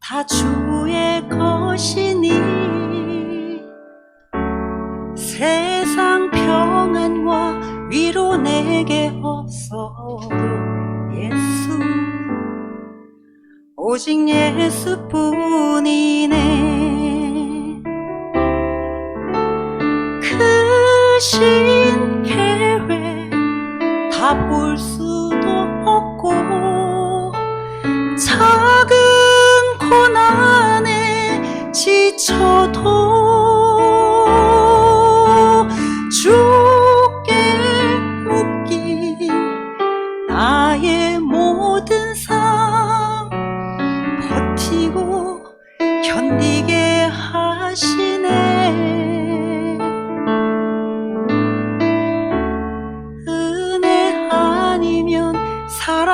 다 주의 것이니. 세상 평안과 위로 내게 없어도 예수 오직 예수뿐이네. 크신 계획 다볼수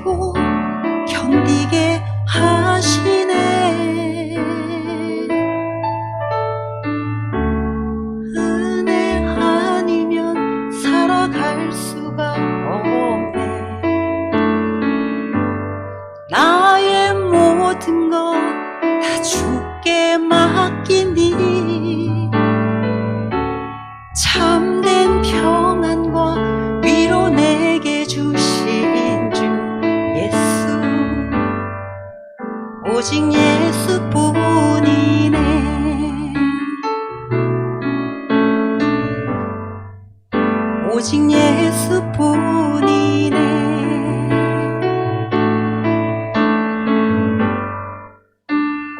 버티고 견디게 하시네. 은혜 아니면 살아갈 수가 없네. 나의 모든 것 다 주께 맡기 오직 예수뿐이네. 오직 예수뿐이네.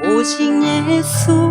오직 예수